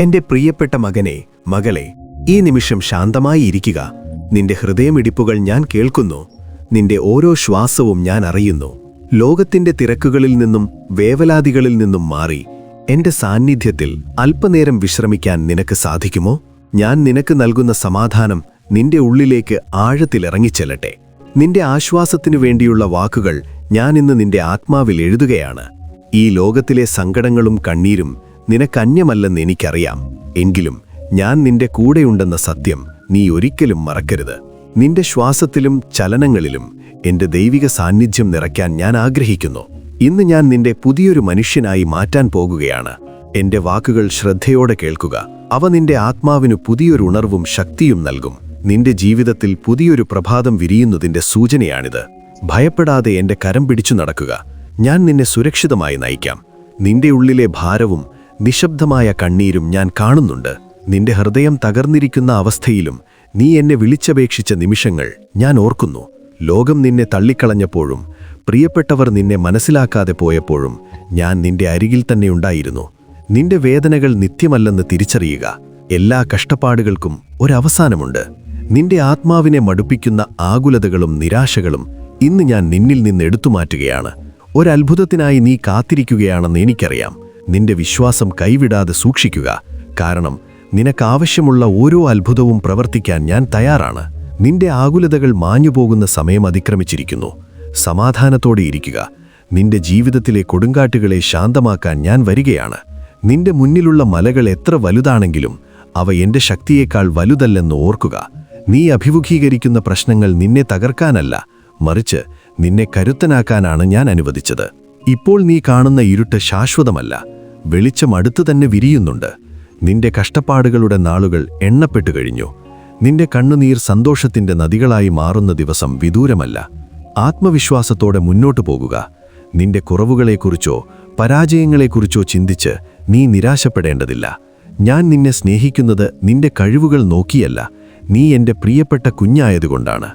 എന്റെ പ്രിയപ്പെട്ട മകനെ മകളെ ഈ നിമിഷം ശാന്തമായി ഇരിക്കുക. നിന്റെ ഹൃദയമിടിപ്പുകൾ ഞാൻ കേൾക്കുന്നു. നിന്റെ ഓരോ ശ്വാസവും ഞാൻ അറിയുന്നു. ലോകത്തിന്റെ തിരക്കുകളിൽ നിന്നും വേവലാതികളിൽ നിന്നും മാറി. എന്റെ സാന്നിധ്യത്തിൽ അല്പനേരം വിശ്രമിക്കാൻ നിനക്ക് സാധിക്കുമോ? ഞാൻ നിനക്ക് നൽകുന്ന സമാധാനം നിന്റെ ഉള്ളിലേക്ക് ആഴത്തിലിറങ്ങിച്ചെല്ലട്ടെ. നിന്റെ ആശ്വാസത്തിനു വേണ്ടിയുള്ള വാക്കുകൾ ഞാനിന്ന് നിന്റെ ആത്മാവിൽ എഴുതുകയാണ്. ഈ ലോകത്തിലെ സങ്കടങ്ങളും കണ്ണീരും നിനക്കന്യമല്ലെന്ന് എനിക്കറിയാം എങ്കിലും ഞാൻ നിന്റെ കൂടെയുണ്ടെന്ന സത്യം നീ ഒരിക്കലും മറക്കരുത്. നിന്റെ ശ്വാസത്തിലും ചലനങ്ങളിലും എന്റെ ദൈവിക സാന്നിധ്യം നിറയ്ക്കാൻ ഞാൻ ആഗ്രഹിക്കുന്നു. ഇന്ന് ഞാൻ നിന്റെ പുതിയൊരു മനുഷ്യനായി മാറ്റാൻ പോകുകയാണ്. എന്റെ വാക്കുകൾ ശ്രദ്ധയോടെ കേൾക്കുക. അവ നിന്റെ ആത്മാവിനു പുതിയൊരു ഉണർവും ശക്തിയും നൽകും. നിന്റെ ജീവിതത്തിൽ പുതിയൊരു പ്രഭാതം വിരിയുന്നതിന്റെ സൂചനയാണിത്. ഭയപ്പെടാതെ എന്റെ കരം പിടിച്ചു നടക്കുക. ഞാൻ നിന്നെ സുരക്ഷിതമായി നയിക്കാം. നിന്റെ ഉള്ളിലെ ഭാരവും നിശബ്ദമായ കണ്ണീരും ഞാൻ കാണുന്നുണ്ട്. നിന്റെ ഹൃദയം തകർന്നിരിക്കുന്ന അവസ്ഥയിലും നീ എന്നെ വിളിച്ചപേക്ഷിച്ച നിമിഷങ്ങൾ ഞാൻ ഓർക്കുന്നു. ലോകം നിന്നെ തള്ളിക്കളഞ്ഞപ്പോഴും പ്രിയപ്പെട്ടവർ നിന്നെ മനസ്സിലാക്കാതെ പോയപ്പോഴും ഞാൻ നിന്റെ അരികിൽ തന്നെ ഉണ്ടായിരുന്നു. നിന്റെ വേദനകൾ നിത്യമല്ലെന്ന് തിരിച്ചറിയുക. എല്ലാ കഷ്ടപ്പാടുകൾക്കും ഒരവസാനമുണ്ട്. നിന്റെ ആത്മാവിനെ മടുപ്പിക്കുന്ന ആകുലതകളും നിരാശകളും ഇന്ന് ഞാൻ നിന്നിൽ നിന്ന് എടുത്തുമാറ്റുകയാണ്. ഒരത്ഭുതത്തിനായി നീ കാത്തിരിക്കുകയാണെന്ന് എനിക്കറിയാം. നിന്റെ വിശ്വാസം കൈവിടാതെ സൂക്ഷിക്കുക. കാരണം നിനക്കാവശ്യമുള്ള ഓരോ അത്ഭുതവും പ്രവർത്തിക്കാൻ ഞാൻ തയ്യാറാണ്. നിന്റെ ആകുലതകൾ മാഞ്ഞുപോകുന്ന സമയം അതിക്രമിച്ചിരിക്കുന്നു. സമാധാനത്തോടെ ഇരിക്കുക. നിന്റെ ജീവിതത്തിലെ കൊടുങ്കാട്ടുകളെ ശാന്തമാക്കാൻ ഞാൻ വരികയാണ്. നിന്റെ മുന്നിലുള്ള മലകൾ എത്ര വലുതാണെങ്കിലും അവ എന്റെ ശക്തിയേക്കാൾ വലുതല്ലെന്ന് ഓർക്കുക. നീ അഭിമുഖീകരിക്കുന്ന പ്രശ്നങ്ങൾ നിന്നെ തകർക്കാനല്ല മറിച്ച് നിന്നെ കരുത്തനാക്കാനാണ് ഞാൻ അനുവദിച്ചത്. ഇപ്പോൾ നീ കാണുന്ന ഇരുട്ട് ശാശ്വതമല്ല. വെളിച്ചം അടുത്തു തന്നെ വിരിയുന്നുണ്ട്. നിന്റെ കഷ്ടപ്പാടുകളുടെ നാളുകൾ എണ്ണപ്പെട്ടു കഴിഞ്ഞു. നിന്റെ കണ്ണുനീർ സന്തോഷത്തിന്റെ നദികളായി മാറുന്ന ദിവസം വിദൂരമല്ല. ആത്മവിശ്വാസത്തോടെ മുന്നോട്ടു പോകുക. നിന്റെ കുറവുകളെക്കുറിച്ചോ പരാജയങ്ങളെക്കുറിച്ചോ ചിന്തിച്ച് നീ നിരാശപ്പെടേണ്ടതില്ല. ഞാൻ നിന്നെ സ്നേഹിക്കുന്നത് നിന്റെ കഴിവുകൾ നോക്കിയല്ല. നീ എന്റെ പ്രിയപ്പെട്ട കുഞ്ഞായതുകൊണ്ടാണ്.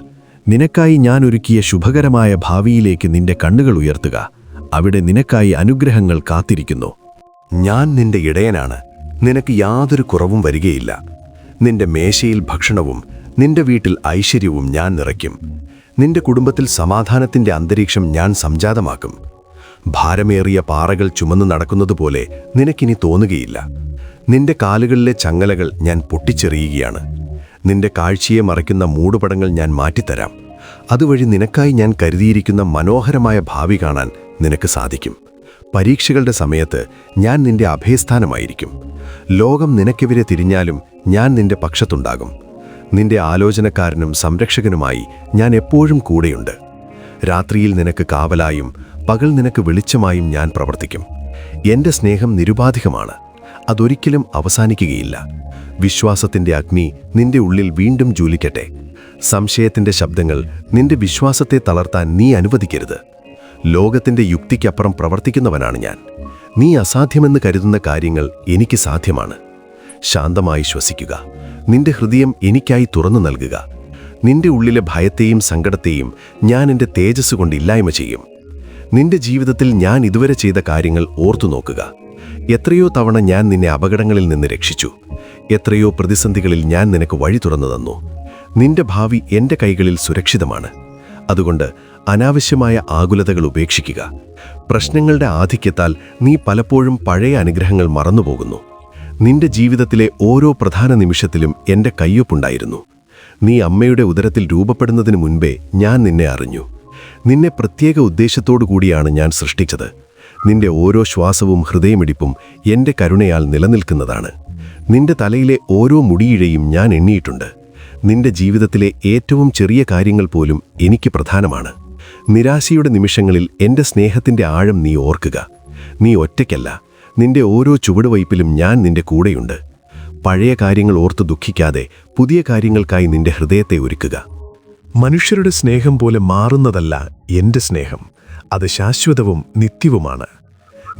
നിനക്കായി ഞാൻ ഒരുക്കിയ ശുഭകരമായ ഭാവിയിലേക്ക് നിന്റെ കണ്ണുകൾ ഉയർത്തുക. അവിടെ നിനക്കായി അനുഗ്രഹങ്ങൾ കാത്തിരിക്കുന്നു. ഞാൻ നിന്റെ ഇടയനാണ്. നിനക്ക് യാതൊരു കുറവും വരികയില്ല. നിന്റെ മേശയിൽ ഭക്ഷണവും നിന്റെ വീട്ടിൽ ഐശ്വര്യവും ഞാൻ നിറയ്ക്കും. നിന്റെ കുടുംബത്തിൽ സമാധാനത്തിന്റെ അന്തരീക്ഷം ഞാൻ സംജാതമാക്കും. ഭാരമേറിയ പാറകൾ ചുമന്നു നടക്കുന്നതുപോലെ നിനക്കിനി തോന്നുകയില്ല. നിന്റെ കാലുകളിലെ ചങ്ങലകൾ ഞാൻ പൊട്ടിച്ചെറിയുകയാണ്. നിന്റെ കാഴ്ചയെ മറയ്ക്കുന്ന മൂടുപടങ്ങൾ ഞാൻ മാറ്റിത്തരാം. അതുവഴി നിനക്കായി ഞാൻ കരുതിയിരിക്കുന്ന മനോഹരമായ ഭാവി കാണാൻ നിനക്ക് സാധിക്കും. പരീക്ഷകളുടെ സമയത്ത് ഞാൻ നിന്റെ അഭയസ്ഥാനമായിരിക്കും. ലോകം നിനക്കെതിരെ തിരിഞ്ഞാലും ഞാൻ നിന്റെ പക്ഷത്തുണ്ടാകും. നിന്റെ ആലോചനക്കാരനും സംരക്ഷകനുമായി ഞാൻ എപ്പോഴും കൂടെയുണ്ട്. രാത്രിയിൽ നിനക്ക് കാവലായും പകൽ നിനക്ക് വെളിച്ചമായും ഞാൻ പ്രവർത്തിക്കും. എന്റെ സ്നേഹം നിരുപാധികമാണ്. അതൊരിക്കലും അവസാനിക്കുകയില്ല. വിശ്വാസത്തിന്റെ അഗ്നി നിന്റെ ഉള്ളിൽ വീണ്ടും ജ്വലിക്കട്ടെ. സംശയത്തിന്റെ ശബ്ദങ്ങൾ നിന്റെ വിശ്വാസത്തെ തളർത്താൻ നീ അനുവദിക്കരുത്. ലോകത്തിന്റെ യുക്തിക്കപ്പുറം പ്രവർത്തിക്കുന്നവനാണ് ഞാൻ. നീ അസാധ്യമെന്ന് കരുതുന്ന കാര്യങ്ങൾ എനിക്ക് സാധ്യമാണ്. ശാന്തമായി ശ്വസിക്കുക. നിന്റെ ഹൃദയം എനിക്കായി തുറന്നു നൽകുക. നിന്റെ ഉള്ളിലെ ഭയത്തെയും സങ്കടത്തെയും ഞാൻ എന്റെ തേജസ് കൊണ്ട് ഇല്ലായ്മ ചെയ്യും. നിന്റെ ജീവിതത്തിൽ ഞാൻ ഇതുവരെ ചെയ്ത കാര്യങ്ങൾ ഓർത്തു നോക്കുക. എത്രയോ തവണ ഞാൻ നിന്നെ അപകടങ്ങളിൽ നിന്ന് രക്ഷിച്ചു. എത്രയോ പ്രതിസന്ധികളിൽ ഞാൻ നിനക്ക് വഴി തുറന്നു തന്നു. നിന്റെ ഭാവി എന്റെ കൈകളിൽ സുരക്ഷിതമാണ്. അതുകൊണ്ട് അനാവശ്യമായ ആകുലതകൾ ഉപേക്ഷിക്കുക. പ്രശ്നങ്ങളുടെ ആധിക്യത്താൽ നീ പലപ്പോഴും പഴയ അനുഗ്രഹങ്ങൾ മറന്നുപോകുന്നു. നിന്റെ ജീവിതത്തിലെ ഓരോ പ്രധാന നിമിഷത്തിലും എന്റെ കയ്യൊപ്പുണ്ടായിരുന്നു. നീ അമ്മയുടെ ഉദരത്തിൽ രൂപപ്പെടുന്നതിന് മുൻപേ ഞാൻ നിന്നെ അറിഞ്ഞു. നിന്നെ പ്രത്യേക ഉദ്ദേശത്തോടു കൂടിയാണ് ഞാൻ സൃഷ്ടിച്ചത്. നിന്റെ ഓരോ ശ്വാസവും ഹൃദയമിടിപ്പും എന്റെ കരുണയാൽ നിലനിൽക്കുന്നതാണ്. നിന്റെ തലയിലെ ഓരോ മുടിയിഴയും ഞാൻ എണ്ണിയിട്ടുണ്ട്. നിന്റെ ജീവിതത്തിലെ ഏറ്റവും ചെറിയ കാര്യങ്ങൾ പോലും എനിക്ക് പ്രധാനമാണ്. നിരാശയുടെ നിമിഷങ്ങളിൽ എന്റെ സ്നേഹത്തിന്റെ ആഴം നീ ഓർക്കുക. നീ ഒറ്റയ്ക്കല്ല. നിന്റെ ഓരോ ചുവടുവയ്പിലും ഞാൻ നിന്റെ കൂടെയുണ്ട്. പഴയ കാര്യങ്ങൾ ഓർത്ത് ദുഃഖിക്കാതെ പുതിയ കാര്യങ്ങൾക്കായി നിന്റെ ഹൃദയത്തെ ഒരുക്കുക. മനുഷ്യരുടെ സ്നേഹം പോലെ മാറുന്നതല്ല എന്റെ സ്നേഹം. അത് ശാശ്വതവും നിത്യവുമാണ്.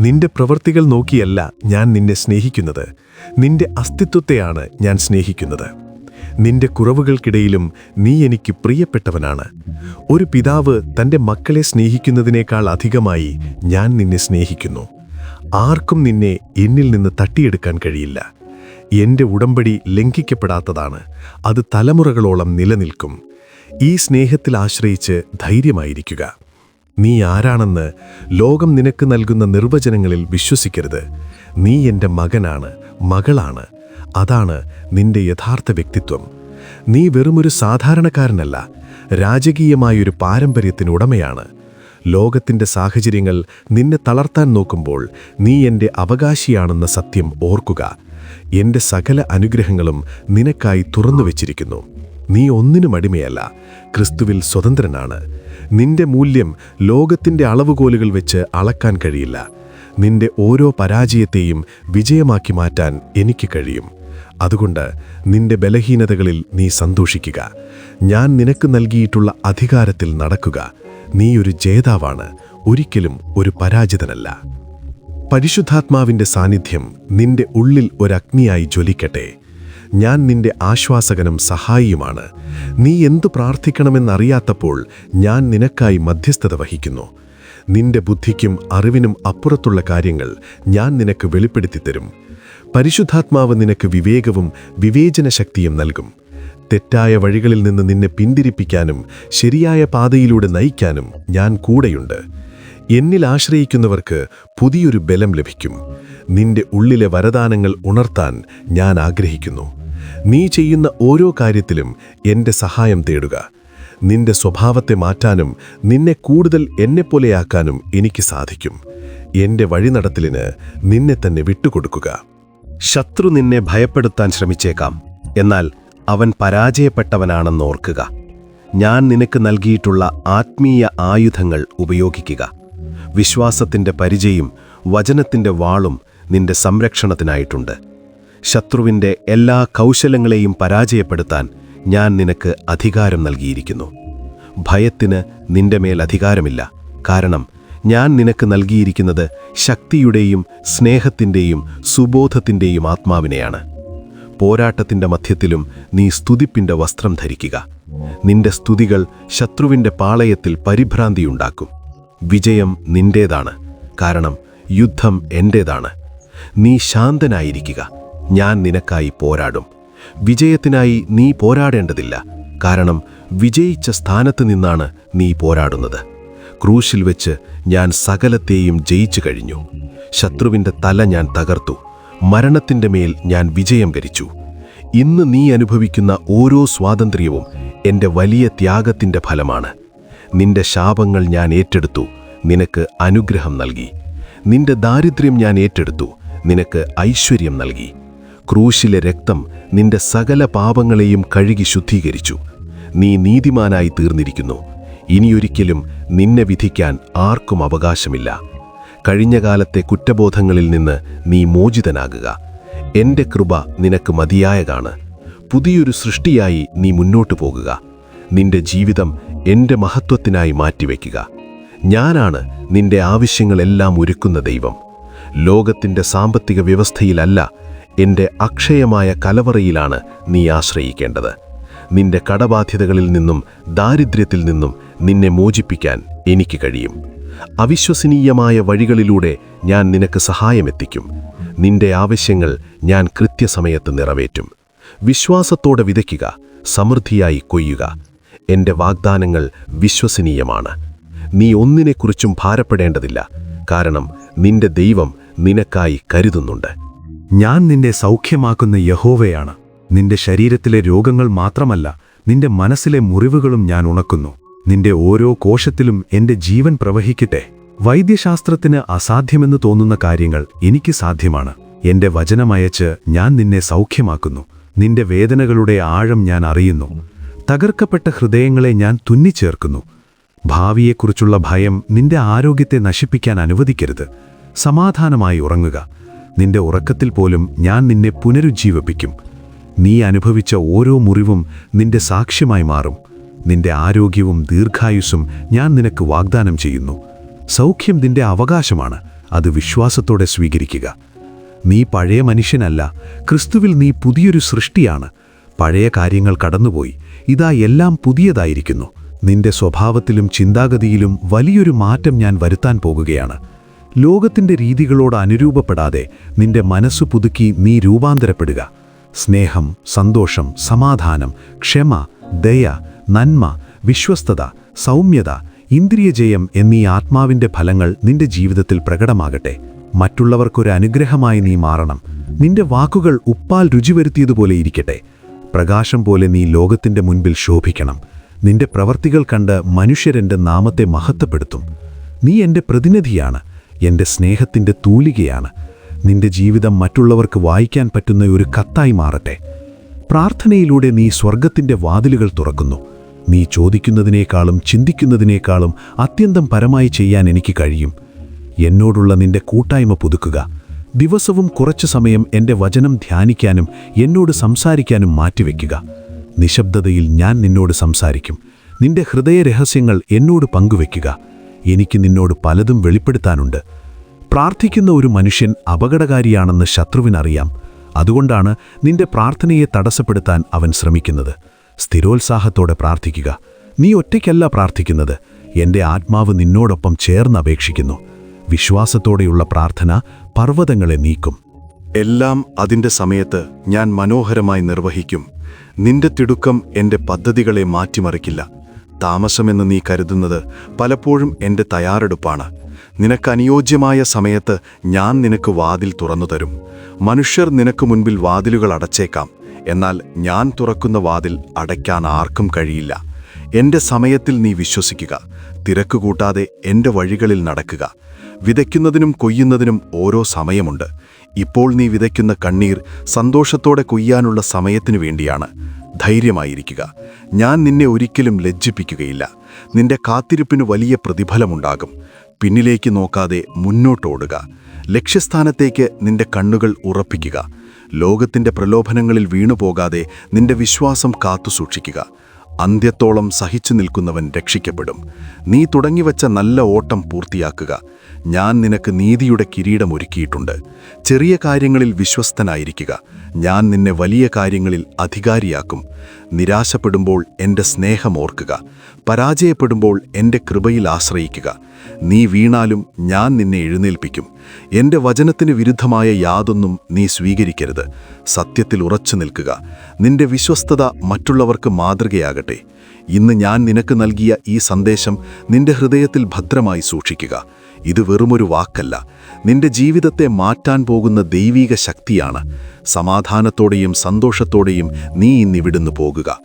നിന്റെ പ്രവൃത്തികൾ നോക്കിയല്ല ഞാൻ നിന്നെ സ്നേഹിക്കുന്നത്. നിന്റെ അസ്തിത്വത്തെയാണ് ഞാൻ സ്നേഹിക്കുന്നത്. നിന്റെ കുറവുകൾക്കിടയിലും നീ എനിക്ക് പ്രിയപ്പെട്ടവനാണ്. ഒരു പിതാവ് തന്റെ മക്കളെ സ്നേഹിക്കുന്നതിനേക്കാൾ അധികമായി ഞാൻ നിന്നെ സ്നേഹിക്കുന്നു. ആർക്കും നിന്നെ എന്നിൽ നിന്ന് തട്ടിയെടുക്കാൻ കഴിയില്ല. എന്റെ ഉടമ്പടി ലംഘിക്കപ്പെടാത്തതാണ്. അത് തലമുറകളോളം നിലനിൽക്കും. ഈ സ്നേഹത്തിൽ ആശ്രയിച്ച് ധൈര്യമായിരിക്കുക. നീ ആരാണെന്ന് ലോകം നിനക്ക് നൽകുന്ന നിർവചനങ്ങളിൽ വിശ്വസിക്കരുത്. നീ എന്റെ മകനാണ് മകളാണ്. അതാണ് നിന്റെ യഥാർത്ഥ വ്യക്തിത്വം. നീ വെറുമൊരു സാധാരണക്കാരനല്ല രാജകീയമായൊരു പാരമ്പര്യത്തിനുടമയാണ്. ലോകത്തിന്റെ സാഹചര്യങ്ങൾ നിന്നെ തളർത്താൻ നോക്കുമ്പോൾ നീ എന്റെ അവകാശിയാണെന്ന സത്യം ഓർക്കുക. എന്റെ സകല അനുഗ്രഹങ്ങളും നിനക്കായി തുറന്നു വച്ചിരിക്കുന്നു. നീ ഒന്നിനും അടിമയല്ല ക്രിസ്തുവിൽ സ്വതന്ത്രനാണ്. നിന്റെ മൂല്യം ലോകത്തിന്റെ അളവുകോലുകൾ വെച്ച് അളക്കാൻ കഴിയില്ല. നിന്റെ ഓരോ പരാജയത്തെയും വിജയമാക്കി മാറ്റാൻ എനിക്ക് കഴിയും. അതുകൊണ്ട് നിന്റെ ബലഹീനതകളിൽ നീ സന്തോഷിക്കുക. ഞാൻ നിനക്ക് നൽകിയിട്ടുള്ള അധികാരത്തിൽ നടക്കുക. നീ ഒരു ജേതാവാണ് ഒരിക്കലും ഒരു പരാജിതനല്ല. പരിശുദ്ധാത്മാവിന്റെ സാന്നിധ്യം നിന്റെ ഉള്ളിൽ ഒരഗ്നിയായി ജ്വലിക്കട്ടെ. ഞാൻ നിന്റെ ആശ്വാസകനും സഹായിയുമാണ്. നീ എന്തു പ്രാർത്ഥിക്കണമെന്നറിയാത്തപ്പോൾ ഞാൻ നിനക്കായി മധ്യസ്ഥത വഹിക്കുന്നു. നിന്റെ ബുദ്ധിക്കും അറിവിനും അപ്പുറത്തുള്ള കാര്യങ്ങൾ ഞാൻ നിനക്ക് വെളിപ്പെടുത്തി തരും. പരിശുദ്ധാത്മാവ് നിനക്ക് വിവേകവും വിവേചന ശക്തിയും നൽകും. തെറ്റായ വഴികളിൽ നിന്ന് നിന്നെ പിന്തിരിപ്പിക്കാനും ശരിയായ പാതയിലൂടെ നയിക്കാനും ഞാൻ കൂടെയുണ്ട്. എന്നിൽ ആശ്രയിക്കുന്നവർക്ക് പുതിയൊരു ബലം ലഭിക്കും. നിന്റെ ഉള്ളിലെ വരദാനങ്ങൾ ഉണർത്താൻ ഞാൻ ആഗ്രഹിക്കുന്നു. നീ ചെയ്യുന്ന ഓരോ കാര്യത്തിലും എന്റെ സഹായം തേടുക. നിന്റെ സ്വഭാവത്തെ മാറ്റാനും നിന്നെ കൂടുതൽ എന്നെപ്പോലെയാക്കാനും എനിക്ക് സാധിക്കും. എന്റെ വഴിനടത്തലിന് നിന്നെ തന്നെ വിട്ടുകൊടുക്കുക. ശത്രു നിന്നെ ഭയപ്പെടുത്താൻ ശ്രമിച്ചേക്കാം. എന്നാൽ അവൻ പരാജയപ്പെട്ടവനാണെന്ന് ഓർക്കുക. ഞാൻ നിനക്ക് നൽകിയിട്ടുള്ള ആത്മീയ ആയുധങ്ങൾ ഉപയോഗിക്കുക. വിശ്വാസത്തിന്റെ പരിചയും വചനത്തിന്റെ വാളും നിന്റെ സംരക്ഷണത്തിനായിട്ടുണ്ട്. ശത്രുവിന്റെ എല്ലാ കൗശലങ്ങളെയും പരാജയപ്പെടുത്താൻ ഞാൻ നിനക്ക് അധികാരം നൽകിയിരിക്കുന്നു. ഭയത്തിന് നിന്റെ മേൽ അധികാരമില്ല. കാരണം ഞാൻ നിനക്ക് നൽകിയിരിക്കുന്നത് ശക്തിയുടെയും സ്നേഹത്തിന്റെയും സുബോധത്തിന്റെയും ആത്മാവിനെയാണ്. പോരാട്ടത്തിന്റെ മധ്യത്തിലും നീ സ്തുതിപ്പിന്റെ വസ്ത്രം ധരിക്കുക. നിന്റെ സ്തുതികൾ ശത്രുവിന്റെ പാളയത്തിൽ പരിഭ്രാന്തിയുണ്ടാക്കും. വിജയം നിന്റേതാണ്. കാരണം യുദ്ധം എന്റേതാണ്. നീ ശാന്തനായിരിക്കുക. ഞാൻ നിനക്കായി പോരാടും. വിജയത്തിനായി നീ പോരാടേണ്ടതില്ല. കാരണം വിജയിച്ച സ്ഥാനത്ത് നിന്നാണ് നീ പോരാടുന്നത്. ക്രൂശിൽ വെച്ച് ഞാൻ സകലത്തെയും ജയിച്ചു കഴിഞ്ഞു. ശത്രുവിന്റെ തല ഞാൻ തകർത്തു. മരണത്തിന്റെ മേൽ ഞാൻ വിജയം വരിച്ചു. ഇന്ന് നീ അനുഭവിക്കുന്ന ഓരോ സ്വാതന്ത്ര്യവും എന്റെ വലിയ ത്യാഗത്തിന്റെ ഫലമാണ്. നിന്റെ ശാപങ്ങൾ ഞാൻ ഏറ്റെടുത്തു. നിനക്ക് അനുഗ്രഹം നൽകി. നിന്റെ ദാരിദ്ര്യം ഞാൻ ഏറ്റെടുത്തു. നിനക്ക് ഐശ്വര്യം നൽകി. ക്രൂശിലെ രക്തം നിന്റെ സകല പാപങ്ങളെയും കഴുകി ശുദ്ധീകരിച്ചു. നീ നീതിമാനായി തീർന്നിരിക്കുന്നു. ഇനിയൊരിക്കലും നിന്നെ വിധിക്കാൻ ആർക്കും അവകാശമില്ല. കഴിഞ്ഞ കാലത്തെ കുറ്റബോധങ്ങളിൽ നിന്ന് നീ മോചിതനാകുക. എന്റെ കൃപ നിനക്ക് മതിയായതാണ്. പുതിയൊരു സൃഷ്ടിയായി നീ മുന്നോട്ടു പോകുക. നിന്റെ ജീവിതം എന്റെ മഹത്വത്തിനായി മാറ്റിവെക്കുക. ഞാനാണ് നിന്റെ ആവശ്യങ്ങളെല്ലാം ഒരുക്കുന്ന ദൈവം. ലോകത്തിന്റെ സാമ്പത്തിക വ്യവസ്ഥയിലല്ല എന്റെ അക്ഷയമായ കലവറയിലാണ് നീ ആശ്രയിക്കേണ്ടത്. നിന്റെ കടബാധ്യതകളിൽ നിന്നും ദാരിദ്ര്യത്തിൽ നിന്നും നിന്നെ മോചിപ്പിക്കാൻ എനിക്ക് കഴിയും. അവിശ്വസനീയമായ വഴികളിലൂടെ ഞാൻ നിനക്ക് സഹായമെത്തിക്കും. നിന്റെ ആവശ്യങ്ങൾ ഞാൻ കൃത്യസമയത്ത് നിറവേറ്റും. വിശ്വാസത്തോടെ വിതയ്ക്കുക സമൃദ്ധിയായി കൊയ്യുക. എന്റെ വാഗ്ദാനങ്ങൾ വിശ്വസനീയമാണ്. നീ ഒന്നിനെക്കുറിച്ചും ഭാരപ്പെടേണ്ടതില്ല. കാരണം നിന്റെ ദൈവം നിനക്കായി കരുതുന്നുണ്ട്. ഞാൻ നിന്നെ സൗഖ്യമാക്കുന്ന യഹോവയാണ്. നിന്റെ ശരീരത്തിലെ രോഗങ്ങൾ മാത്രമല്ല നിന്റെ മനസ്സിലെ മുറിവുകളും ഞാൻ ഉണക്കുന്നു. നിന്റെ ഓരോ കോശത്തിലും എന്റെ ജീവൻ പ്രവഹിക്കട്ടെ. വൈദ്യശാസ്ത്രത്തിന് അസാധ്യമെന്ന് തോന്നുന്ന കാര്യങ്ങൾ എനിക്ക് സാധ്യമാണ്. എന്റെ വചനമയച്ച് ഞാൻ നിന്നെ സൗഖ്യമാക്കുന്നു. നിന്റെ വേദനകളുടെ ആഴം ഞാൻ അറിയുന്നു. തകർക്കപ്പെട്ട ഹൃദയങ്ങളെ ഞാൻ തുന്നിച്ചേർക്കുന്നു. ഭാവിയെക്കുറിച്ചുള്ള ഭയം നിന്റെ ആരോഗ്യത്തെ നശിപ്പിക്കാൻ അനുവദിക്കരുത്. സമാധാനമായി ഉറങ്ങുക. നിന്റെ ഉറക്കത്തിൽ പോലും ഞാൻ നിന്നെ പുനരുജ്ജീവിപ്പിക്കും. നീ അനുഭവിച്ച ഓരോ മുറിവും നിന്റെ സാക്ഷ്യമായി മാറും. നിന്റെ ആരോഗ്യവും ദീർഘായുസ്സും ഞാൻ നിനക്ക് വാഗ്ദാനം ചെയ്യുന്നു. സൗഖ്യം നിന്റെ അവകാശമാണ് അത് വിശ്വാസത്തോടെ സ്വീകരിക്കുക. നീ പഴയ മനുഷ്യനല്ല ക്രിസ്തുവിൽ നീ പുതിയൊരു സൃഷ്ടിയാണ്. പഴയ കാര്യങ്ങൾ കടന്നുപോയി ഇതാ എല്ലാം പുതിയതായിരിക്കുന്നു. നിന്റെ സ്വഭാവത്തിലും ചിന്താഗതിയിലും വലിയൊരു മാറ്റം ഞാൻ വരുത്താൻ പോകുകയാണ്. ലോകത്തിന്റെ രീതികളോട് അനുരൂപപ്പെടാതെ നിന്റെ മനസ്സ് പുതുക്കി നീ രൂപാന്തരപ്പെടുക. സ്നേഹം സന്തോഷം സമാധാനം ക്ഷമ ദയ നന്മ വിശ്വസ്തത സൗമ്യത ഇന്ദ്രിയജയം എന്നീ ആത്മാവിന്റെ ഫലങ്ങൾ നിന്റെ ജീവിതത്തിൽ പ്രകടമാകട്ടെ. മറ്റുള്ളവർക്കൊരു അനുഗ്രഹമായി നീ മാറണം. നിന്റെ വാക്കുകൾ ഉപ്പാൽ രുചിവരുത്തിയതുപോലെ ഇരിക്കട്ടെ. പ്രകാശം പോലെ നീ ലോകത്തിന്റെ മുൻപിൽ ശോഭിക്കണം. നിന്റെ പ്രവർത്തികൾ കണ്ട് മനുഷ്യരെന്റെ നാമത്തെ മഹത്വപ്പെടുത്തും. നീ എന്റെ പ്രതിനിധിയാണ്. എന്റെ സ്നേഹത്തിന്റെ തൂലികയാണ്. നിന്റെ ജീവിതം മറ്റുള്ളവർക്ക് വായിക്കാൻ പറ്റുന്ന ഒരു കത്തായി മാറട്ടെ. പ്രാർത്ഥനയിലൂടെ നീ സ്വർഗത്തിന്റെ വാതിലുകൾ തുറക്കുന്നു. നീ ചോദിക്കുന്നതിനേക്കാളും ചിന്തിക്കുന്നതിനേക്കാളും അത്യന്തം പരമായി ചെയ്യാൻ എനിക്ക് കഴിയും. എന്നോടുള്ള നിന്റെ കൂട്ടായ്മ പുതുക്കുക. ദിവസവും കുറച്ചു സമയം എന്റെ വചനം ധ്യാനിക്കാനും എന്നോട് സംസാരിക്കാനും മാറ്റിവെക്കുക. നിശബ്ദതയിൽ ഞാൻ നിന്നോട് സംസാരിക്കും. നിന്റെ ഹൃദയരഹസ്യങ്ങൾ എന്നോട് പങ്കുവെക്കുക. എനിക്ക് നിന്നോട് പലതും വെളിപ്പെടുത്താനുണ്ട്. പ്രാർത്ഥിക്കുന്ന ഒരു മനുഷ്യൻ അപകടകാരിയാണെന്ന് ശത്രുവിനറിയാം. അതുകൊണ്ടാണ് നിന്റെ പ്രാർത്ഥനയെ തടസ്സപ്പെടുത്താൻ അവൻ ശ്രമിക്കുന്നത്. സ്ഥിരോത്സാഹത്തോടെ പ്രാർത്ഥിക്കുക. നീ ഒറ്റയ്ക്കല്ല പ്രാർത്ഥിക്കുന്നത്. എന്റെ ആത്മാവ് നിന്നോടൊപ്പം ചേർന്ന് അപേക്ഷിക്കുന്നു. വിശ്വാസത്തോടെയുള്ള പ്രാർത്ഥന പർവതങ്ങളെ നീക്കും. എല്ലാം അതിന്റെ സമയത്ത് ഞാൻ മനോഹരമായി നിർവഹിക്കും. നിന്റെ തിടുക്കം എന്റെ പദ്ധതികളെ മാറ്റിമറിക്കില്ല. താമസമെന്ന് നീ കരുതുന്നത് പലപ്പോഴും എന്റെ തയ്യാറെടുപ്പാണ്. നിനക്ക് അനുയോജ്യമായ സമയത്ത് ഞാൻ നിനക്ക് വാതിൽ തുറന്നു തരും. മനുഷ്യർ നിനക്ക് മുൻപിൽ വാതിലുകൾ അടച്ചേക്കാം. എന്നാൽ ഞാൻ തുറക്കുന്ന വാതിൽ അടയ്ക്കാൻ ആർക്കും കഴിയില്ല. എന്റെ സമയത്തിൽ നീ വിശ്വസിക്കുക. തിരക്ക് കൂട്ടാതെ എന്റെ വഴികളിൽ നടക്കുക. വിതയ്ക്കുന്നതിനും കൊയ്യുന്നതിനും ഓരോ സമയമുണ്ട്. ഇപ്പോൾ നീ വിതയ്ക്കുന്ന കണ്ണീർ സന്തോഷത്തോടെ കൊയ്യാനുള്ള സമയത്തിനു വേണ്ടിയാണ്. ധൈര്യമായിരിക്കുക. ഞാൻ നിന്നെ ഒരിക്കലും ലജ്ജിപ്പിക്കുകയില്ല. നിന്റെ കാത്തിരിപ്പിന് വലിയ പ്രതിഫലമുണ്ടാകും. പിന്നിലേക്ക് നോക്കാതെ മുന്നോട്ടോടുക. ലക്ഷ്യസ്ഥാനത്തേക്ക് നിന്റെ കണ്ണുകൾ ഉറപ്പിക്കുക. ലോകത്തിന്റെ പ്രലോഭനങ്ങളിൽ വീണുപോകാതെ നിന്റെ വിശ്വാസം കാത്തുസൂക്ഷിക്കുക. അന്ത്യത്തോളം സഹിച്ചു നിൽക്കുന്നവൻ രക്ഷിക്കപ്പെടും. നീ തുടങ്ങിവച്ച നല്ല ഓട്ടം പൂർത്തിയാക്കുക. ഞാൻ നിനക്ക് നീതിയുടെ കിരീടം ഒരുക്കിയിട്ടുണ്ട്. ചെറിയ കാര്യങ്ങളിൽ വിശ്വസ്തനായിരിക്കുക. ഞാൻ നിന്നെ വലിയ കാര്യങ്ങളിൽ അധികാരിയാക്കും. നിരാശപ്പെടുമ്പോൾ എന്റെ സ്നേഹം ഓർക്കുക. പരാജയപ്പെടുമ്പോൾ എന്റെ കൃപയിൽ ആശ്രയിക്കുക. നീ വീണാലും ഞാൻ നിന്നെ എഴുന്നേൽപ്പിക്കും. എന്റെ വചനത്തിന് വിരുദ്ധമായ യാതൊന്നും നീ സ്വീകരിക്കരുത്. സത്യത്തിൽ ഉറച്ചു നിൽക്കുക. നിന്റെ വിശ്വസ്തത മറ്റുള്ളവർക്ക് മാതൃകയാകട്ടെ. ഇന്ന് ഞാൻ നിനക്ക് നൽകിയ ഈ സന്ദേശം നിന്റെ ഹൃദയത്തിൽ ഭദ്രമായി സൂക്ഷിക്കുക. ഇത് വെറുമൊരു വാക്കല്ല. നിന്റെ ജീവിതത്തെ മാറ്റാൻ പോകുന്ന ദൈവീക ശക്തിയാണ്. സമാധാനത്തോടെയും സന്തോഷത്തോടെയും നീ ഇന്നിവിടുന്ന് പോകുക.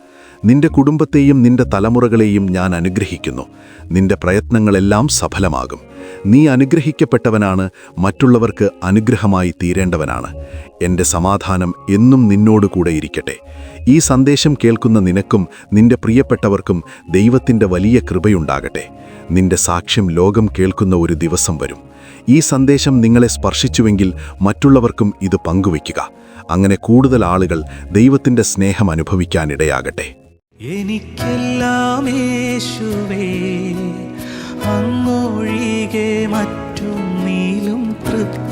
നിന്റെ കുടുംബത്തെയും നിന്റെ തലമുറകളെയും ഞാൻ അനുഗ്രഹിക്കുന്നു. നിന്റെ പ്രയത്നങ്ങളെല്ലാം സഫലമാകും. നീ അനുഗ്രഹിക്കപ്പെട്ടവനാണ് മറ്റുള്ളവർക്ക് അനുഗ്രഹമായി തീരേണ്ടവനാണ്. എന്റെ സമാധാനം എന്നും നിന്നോടുകൂടെ ഇരിക്കട്ടെ. ഈ സന്ദേശം കേൾക്കുന്ന നിനക്കും നിന്റെ പ്രിയപ്പെട്ടവർക്കും ദൈവത്തിന്റെ വലിയ കൃപയുണ്ടാകട്ടെ. നിന്റെ സാക്ഷ്യം ലോകം കേൾക്കുന്ന ഒരു ദിവസം വരും. ഈ സന്ദേശം നിങ്ങളെ സ്പർശിച്ചുവെങ്കിൽ മറ്റുള്ളവർക്കും ഇത് പങ്കുവയ്ക്കുക. അങ്ങനെ കൂടുതൽ ആളുകൾ ദൈവത്തിന്റെ സ്നേഹം അനുഭവിക്കാനിടയാകട്ടെ. എനിക്കെല്ലാം യേശുവേ നീലും മറ്റ